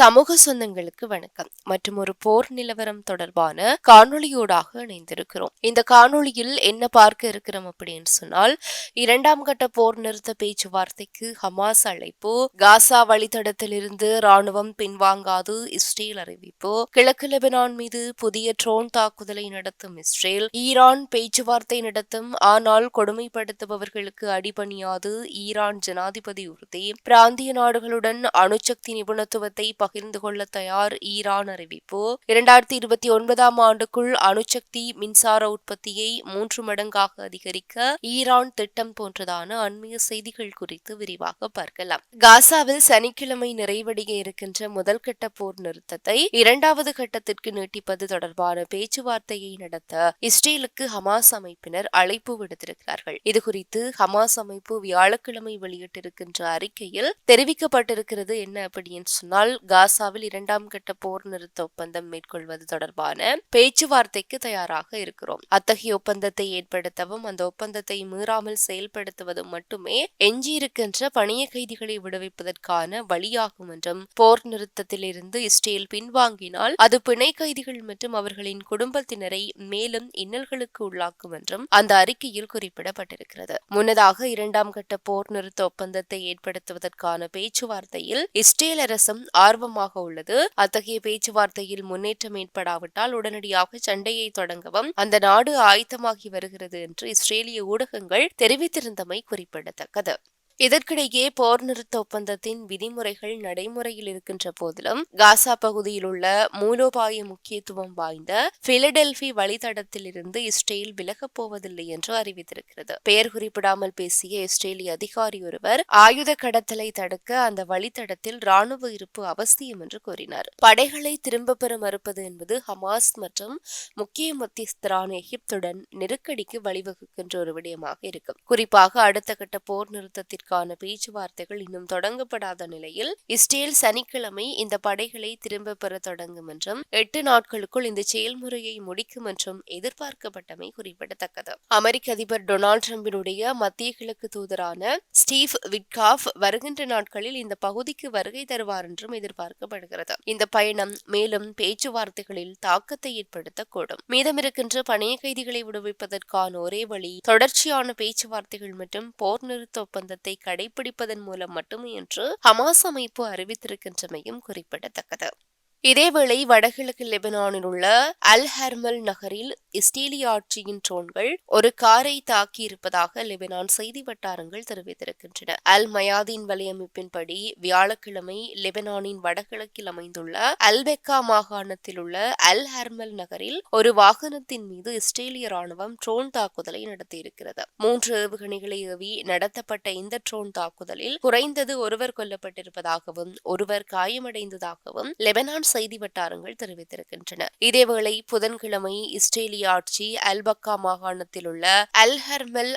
சமூக சொந்தங்களுக்கு வணக்கம். மற்றும் ஒரு போர் நிலவரம் தொடர்பான காணொளியோடாக இணைந்திருக்கிறோம். இந்த காணொளியில் என்ன பார்க்க இருக்கிறோம் அப்படின்னு சொன்னால் இரண்டாம் கட்ட போர் நிறுத்த பேச்சுவார்த்தைக்கு ஹமாஸ் அழைப்பு காசா வழித்தடத்திலிருந்து ராணுவம் பின்வாங்காது இஸ்ரேல் அறிவிப்பு கிழக்கு லெபனான் மீது புதிய ட்ரோன் தாக்குதலை நடத்தும் இஸ்ரேல் ஈரான் பேச்சுவார்த்தை நடத்தும் ஆனால் கொடுமைப்படுத்துபவர்களுக்கு அடிபணியாது ஈரான் ஜனாதிபதி உறுதி பிராந்திய நாடுகளுடன் அணுசக்தி நிபுணத்துவத்தை பகிர்ந்து கொள்ள தயார் ஈரான் அறிவிப்பு. இரண்டாயிரத்தி இருபத்தி ஒன்பதாம் ஆண்டுக்குள் அணுசக்தி மின்சார உற்பத்தியை மூன்று மடங்காக அதிகரிக்க ஈரான் திட்டம் போன்றதான அண்மைய செய்திகள் குறித்து விரிவாக பார்க்கலாம். காசாவில் சனிக்கிழமை நிறைவடைய இருக்கின்ற முதல் கட்ட போர் நிறுத்தத்தை இரண்டாவது கட்டத்திற்கு நீட்டிப்பது தொடர்பான பேச்சுவார்த்தையை நடத்த இஸ்ரேலுக்கு ஹமாஸ் அமைப்பினர் அழைப்பு விடுத்திருக்கிறார்கள். இதுகுறித்து ஹமாஸ் அமைப்பு வியாழக்கிழமை வெளியிட்டிருக்கின்ற அறிக்கையில் தெரிவிக்கப்பட்டிருக்கிறது என்ன அப்படின்னு சொன்னால் காசாவில் இரண்டாம் கட்ட போர் நிறுத்த ஒப்பந்தம் மேற்கொள்வது தொடர்பான பேச்சுவார்த்தைக்கு தயாராக இருக்கிறோம். அத்தகைய ஒப்பந்தத்தை ஏற்படுத்தவும் அந்த ஒப்பந்தத்தை மீறாமல் செயல்படுத்துவதும் மட்டுமே எஞ்சியிருக்கின்ற பணிய கைதிகளை விடுவிப்பதற்கான வழியாகும் என்றும் போர் நிறுத்தத்திலிருந்து இஸ்ரேல் பின்வாங்கினால் அது பிணை கைதிகள் மற்றும் அவர்களின் குடும்பத்தினரை மேலும் இன்னல்களுக்கு உள்ளாக்கும் என்றும் அந்த அறிக்கையில் குறிப்பிடப்பட்டிருக்கிறது. முன்னதாக இரண்டாம் கட்ட போர் நிறுத்த ஒப்பந்தத்தை ஏற்படுத்துவதற்கான பேச்சுவார்த்தையில் இஸ்ரேல் அரசும் ஆர்வமாக உள்ளது. அத்தகைய பேச்சுவார்த்தையில் முன்னேற்றம் ஏற்படாவிட்டால் உடனடியாக சண்டையை தொடங்கவும் அந்த நாடு ஆயத்தமாகி வருகிறது என்று இஸ்ரேலிய ஊடகங்கள் தெரிவித்திருந்தமை குறிப்பிடத்தக்கது. இதற்கிடையே போர் நிறுத்த ஒப்பந்தத்தின் விதிமுறைகள் நடைமுறையில் இருக்கின்ற போதிலும் காசா பகுதியில் உள்ள மூலோபாய முக்கியத்துவம் வாய்ந்த பிலடெல்பி வழித்தடத்திலிருந்து இஸ்ரேல் விலகப் போவதில்லை என்று அறிவித்திருக்கிறது. பெயர் குறிப்பிடாமல் பேசிய இஸ்ரேலிய அதிகாரி ஒருவர் ஆயுத கடத்தலை தடுக்க அந்த வழித்தடத்தில் ராணுவ இருப்பு அவசியம் என்று கூறினார். படைகளை திரும்ப பெற மறுப்பது என்பது ஹமாஸ் மற்றும் முக்கிய மத்தியஸ்தரான எகிப்துடன் நெருக்கடிக்கு வழிவகுக்கின்ற ஒரு விடயமாக இருக்கும். குறிப்பாக அடுத்த கட்ட போர் நிறுத்தத்திற்கு இதற்கான பேச்சுவார்த்தைகள் இன்னும் தொடங்கப்படாத நிலையில் இஸ்ரேல் சனிக்கிழமை இந்த படைகளை திரும்ப பெற தொடங்கும் என்றும் எட்டு நாட்களுக்குள் இந்த செயல்முறையை முடிக்கும் என்றும் எதிர்பார்க்கப்பட்டமை குறிப்பிடத்தக்கது. அமெரிக்க அதிபர் டொனால்டு டிரம்பினுடைய மத்திய கிழக்கு தூதரான ஸ்டீவ் விட்காஃப் வருகின்ற நாட்களில் இந்த பகுதிக்கு வருகை தருவார் என்றும் எதிர்பார்க்கப்படுகிறது. இந்த பயணம் மேலும் பேச்சுவார்த்தைகளில் தாக்கத்தை ஏற்படுத்தக்கூடும். மீதமிருக்கின்ற பணைய கைதிகளை விடுவிப்பதற்கான ஒரே வழி தொடர்ச்சியான பேச்சுவார்த்தைகள் மற்றும் போர் நிறுத்த ஒப்பந்தத்தை கடைபிடிப்பதன் மூலம் மட்டுமே என்று ஹமாஸ் அமைப்பு அறிவித்திருக்கின்றமையும் குறிப்பிடத்தக்கது. இதேவேளை வடகிழக்கு லெபனானில் உள்ள அல் ஹர்மல் நகரில் இஸ்ரேலிய ஆட்சியின் ட்ரோன்கள் ஒரு காரை தாக்கி இருப்பதாக லெபனான் செய்தி வட்டாரங்கள் தெரிவித்திருக்கின்றன. அல் மயாதீன் வலையமைப்பின்படி வியாழக்கிழமை லெபனானின் வடகிழக்கில் அமைந்துள்ள அல்பெக்கா மாகாணத்தில் உள்ள அல் ஹர்மல் நகரில் ஒரு வாகனத்தின் மீது இஸ்ரேலிய ராணுவம் ட்ரோன் தாக்குதலை நடத்தியிருக்கிறது. மூன்று ஏவுகணைகளை ஏவி நடத்தப்பட்ட இந்த ட்ரோன் தாக்குதலில் குறைந்தது ஒருவர் கொல்லப்பட்டிருப்பதாகவும் ஒருவர் காயமடைந்ததாகவும் லெபனான் செய்தி வட்டாரங்கள் தெரிவித்திருக்கின்றன. இதேவேளை புதன்கிழமை இஸ்ரேலிய ஆட்சி அல்பக்கா மாகாணத்தில் உள்ள அல் ஹர்மல்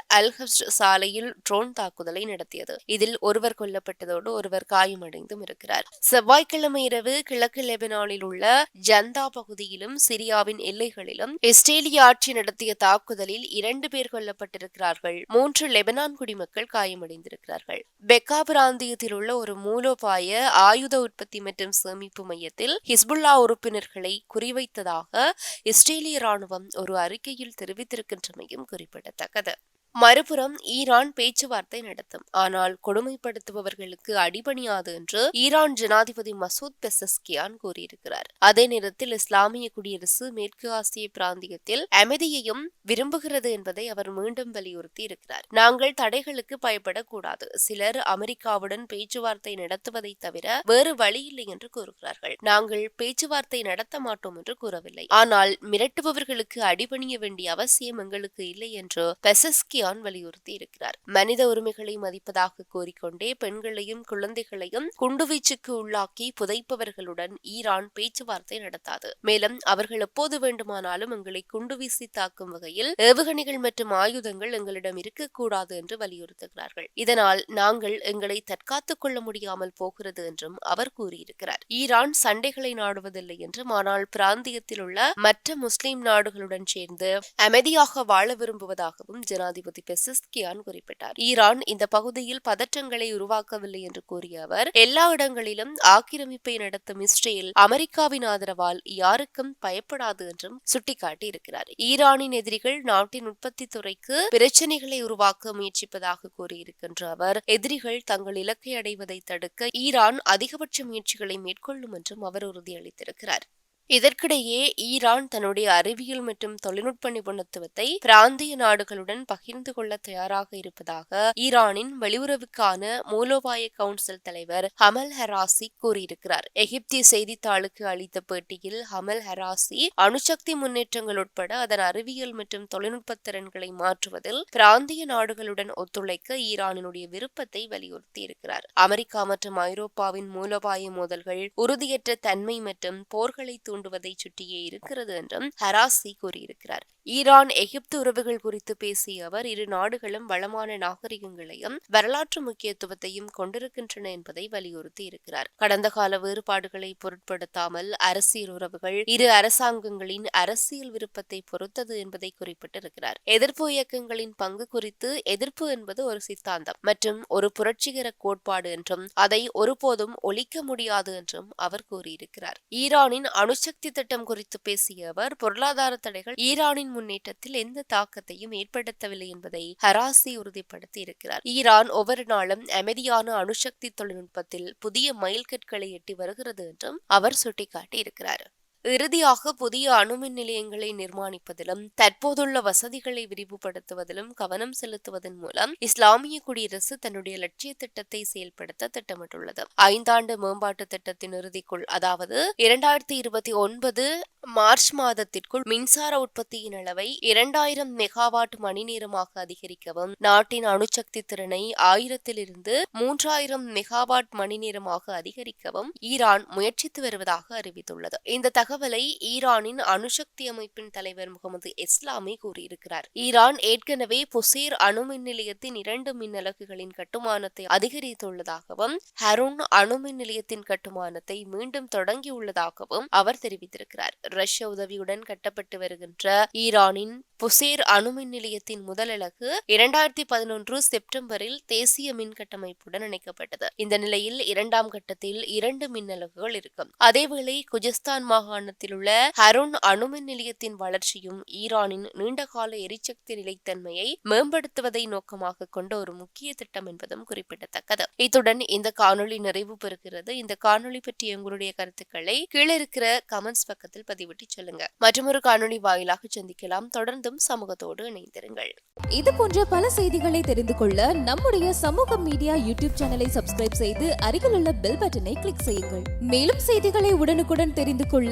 சாலையில் ட்ரோன் தாக்குதலை நடத்தியது. இதில் ஒருவர் கொல்லப்பட்டதோடு ஒருவர் காயமடைந்தும் இருக்கிறார். செவ்வாய்க்கிழமை இரவு கிழக்கு லெபனானில் உள்ள ஜந்தா பகுதியிலும் சிரியாவின் எல்லைகளிலும் இஸ்ரேலிய ஆட்சி நடத்திய தாக்குதலில் இரண்டு பேர் கொல்லப்பட்டிருக்கிறார்கள். மூன்று லெபனான் குடிமக்கள் காயமடைந்திருக்கிறார்கள். பெக்கா பிராந்தியத்தில் உள்ள ஒரு மூலோபாய ஆயுத உற்பத்தி மற்றும் சேமிப்பு மையத்தில் ஹிஸ்புல்லா உறுப்பினர்களை குறிவைத்ததாக இஸ்ரேலிய ராணுவம் ஒரு அறிக்கையில் தெரிவித்திருக்கின்றமையும் குறிப்பிடத்தக்கது. மறுபுறம் ஈரான் பேச்சுவார்த்தை நடத்தும். ஆனால் கொடுமைப்படுத்துபவர்களுக்கு அடிபணியாது என்று ஈரான் ஜனாதிபதி மசூத் பெசஸ்கியான் கூறியிருக்கிறார். அதே நேரத்தில் இஸ்லாமிய குடியரசு மேற்கு ஆசிய பிராந்தியத்தில் அமைதியையும் விரும்புகிறது என்பதை அவர் மீண்டும் வலியுறுத்தி இருக்கிறார் நாங்கள் தடைகளுக்கு பயப்படக்கூடாது. சிலர் அமெரிக்காவுடன் பேச்சுவார்த்தை நடத்துவதை தவிர வேறு வழியில்லை என்று கூறுகிறார்கள். நாங்கள் பேச்சுவார்த்தை நடத்த மாட்டோம் என்று கூறவில்லை. ஆனால் மிரட்டுபவர்களுக்கு அடிபணிய வேண்டிய அவசியம் எங்களுக்கு இல்லை என்று பெசஸ்கியான் பெரியான் வலியுறுத்தி இருக்கிறார். மனித உரிமைகளை மதிப்பதாக கூறிக்கொண்டே பெண்களையும் குழந்தைகளையும் குண்டுவீச்சுக்கு உள்ளாக்கி புதைப்பவர்களுடன் ஈரான் பேச்சுவார்த்தை நடத்தாது. மேலும் அவர்கள் எப்போது வேண்டுமானாலும் எங்களை குண்டு வீசி தாக்கும் வகையில் ஏவுகணைகள் மற்றும் ஆயுதங்கள் எங்களிடம் இருக்கக்கூடாது என்று வலியுறுத்துகிறார்கள். இதனால் நாங்கள் எங்களை தற்காத்துக் கொள்ள முடியாமல் போகிறது என்றும் அவர் கூறியிருக்கிறார். ஈரான் சண்டைகளை நாடுவதில்லை என்றும் ஆனால் பிராந்தியத்தில் உள்ள மற்ற முஸ்லிம் நாடுகளுடன் சேர்ந்து அமைதியாக வாழ விரும்புவதாகவும் ஜனாதிபதி ஜனாதிபதி பெசிஸ்கியான் குறிப்பிட்டார். ஈரான் இந்த பகுதியில் பதற்றங்களை உருவாக்கவில்லை என்று கூறிய அவர் எல்லா இடங்களிலும் ஆக்கிரமிப்பை நடத்தும் இஸ்ரேல் அமெரிக்காவின் ஆதரவால் யாருக்கும் பயப்படாது என்றும் சுட்டிக்காட்டி இருக்கிறார் ஈரானின் எதிரிகள் நாட்டின் உற்பத்தி துறைக்கு பிரச்சனைகளை உருவாக்க முயற்சிப்பதாக கூறியிருக்கின்ற அவர் எதிரிகள் தங்கள் இலக்கை அடைவதை தடுக்க ஈரான் அதிகபட்ச முயற்சிகளை மேற்கொள்ளும் என்றும் அவர் உறுதியளித்திருக்கிறார். இதற்கிடையே ஈரான் தன்னுடைய அறிவியல் மற்றும் தொழில்நுட்ப நிபுணத்துவத்தை பிராந்திய நாடுகளுடன் பகிர்ந்து கொள்ள தயாராக இருப்பதாக ஈரானின் வெளியுறவுக்கான மூலோபாய கவுன்சில் தலைவர் ஹமல் ஹராசி கூறியிருக்கிறார். எகிப்திய செய்தித்தாளுக்கு அளித்த பேட்டியில் ஹமல் ஹராசி அணுசக்தி முன்னேற்றங்கள் உட்பட அதன் அறிவியல் மற்றும் தொழில்நுட்ப திறன்களை மாற்றுவதில் பிராந்திய நாடுகளுடன் ஒத்துழைக்க ஈரானினுடைய விருப்பத்தை வலியுறுத்தியிருக்கிறார். அமெரிக்கா மற்றும் ஐரோப்பாவின் மூலோபாய மோதல்கள் உறுதியற்ற தன்மை மற்றும் போர்களை தூண்டுவதை சுற்றியே இருக்கிறது என்றும் ஹராசி கூறியிருக்கிறார். ஈரான் எகிப்து உறவுகள் குறித்து பேசிய அவர் இரு நாடுகளும் வளமான நாகரிகங்களையும் வரலாற்று முக்கியத்துவத்தையும் கொண்டிருக்கின்றன என்பதை வலியுறுத்தி இருக்கிறார். கடந்த கால வேறுபாடுகளை பொருட்படுத்தாமல் அரசியல் உறவுகள் இரு அரசாங்கங்களின் அரசியல் விருப்பத்தை பொறுத்தது என்பதை குறிப்பிட்டிருக்கிறார். எதிர்ப்பு இயக்கங்களின் பங்கு குறித்து எதிர்ப்பு என்பது ஒரு சித்தாந்தம் மற்றும் ஒரு புரட்சிகர கோட்பாடு என்றும் அதை ஒருபோதும் ஒழிக்க முடியாது என்றும் அவர் கூறியிருக்கிறார். ஈரானின் அணுசக்தி திட்டம் குறித்து பேசிய அவர் பொருளாதார தடைகள் ஈரானின் முன்னேற்றத்தில் எந்த தாக்கத்தையும் ஏற்படுத்தவில்லை என்பதை ஹராசி உறுதிப்படுத்தி இருக்கிறார். ஈரான் ஒவ்வொரு நாளும் அமைதியான அணுசக்தி தொழில்நுட்பத்தில் புதிய மைல்கற்களை எட்டி வருகிறது என்றும் அவர் சுட்டிக்காட்டி இருக்கிறார் இறுதியாக புதிய அணுமின் நிலையங்களை நிர்மாணிப்பதிலும் தற்போதுள்ள வசதிகளை விரிவுபடுத்துவதிலும் கவனம் செலுத்துவதன் மூலம் இஸ்லாமிய குடியரசு தன்னுடைய லட்சிய திட்டத்தை செயல்படுத்த திட்டமிட்டுள்ளது. ஐந்தாண்டு மேம்பாட்டு திட்டத்தின் இறுதிக்குள் அதாவது இரண்டாயிரத்தி இருபத்தி ஒன்பது மார்ச் மாதத்திற்குள் மின்சார உற்பத்தியின் அளவை இரண்டாயிரம் மெகாவாட் மணி நேரமாக அதிகரிக்கவும் நாட்டின் அணுசக்தி திறனை ஆயிரத்திலிருந்து மூன்றாயிரம் மெகாவாட் மணி நேரமாக அதிகரிக்கவும் ஈரான் முயற்சித்து வருவதாக அறிவித்துள்ளது. இந்த தகவல் தகவலை ஈரானின் அணுசக்தி அமைப்பின் தலைவர் முகமது இஸ்லாமி கூறியிருக்கிறார். ஈரான் ஏற்கனவே புசேர் அணுமின் நிலையத்தின் இரண்டு மின்னலகுகளின் கட்டுமானத்தை அதிகரித்துள்ளதாகவும் ஹருன் அணுமின் நிலையத்தின் கட்டுமானத்தை மீண்டும் தொடங்கியுள்ளதாகவும் அவர் தெரிவித்திருக்கிறார். ரஷ்ய உதவியுடன் கட்டப்பட்டு வருகின்ற ஈரானின் புசேர் அணுமின் நிலையத்தின் முதல் அலகு இரண்டாயிரத்தி பதினொன்று செப்டம்பரில் தேசிய மின் கட்டமைப்புடன் இணைக்கப்பட்டது. இந்த நிலையில் இரண்டாம் கட்டத்தில் இரண்டு மின்னலகுகள் இருக்கும். அதேவேளை குஜஸ்தான் மாகாண மாகாணத்தில் உள்ள ஹருன் அணுமின் நிலையத்தின் வளர்ச்சியும் ஈரானின் நீண்டகால எரிசக்தி நிலைத்தன்மையை மேம்படுத்துவதை நோக்கமாக கொண்ட ஒரு முக்கிய திட்டம் என்பதும் குறிப்பிடத்தக்கது. இத்துடன் இந்த காணொலி நிறைவு பெறுகிறது. இந்த காணொலி பற்றிய உங்களுடைய கருத்துக்களை கீழே இருக்கிற கமெண்ட்ஸ் பக்கத்தில் பதிவிட்டு சொல்லுங்க. மற்றொரு காணொலி வாயிலாக சந்திக்கலாம். தொடர்ந்தும் சமூகத்தோடு இணைந்திருங்கள். இது போன்ற பல செய்திகளை தெரிந்து கொள்ள நம்முடைய சமூக மீடியா யூடியூப் சேனலை சப்ஸ்கிரைப் செய்து அருகில் உள்ள பெல் பட்டனை கிளிக் செய்யுங்கள். மேலும் செய்திகளை உடனுக்குடன் தெரிந்து கொள்ள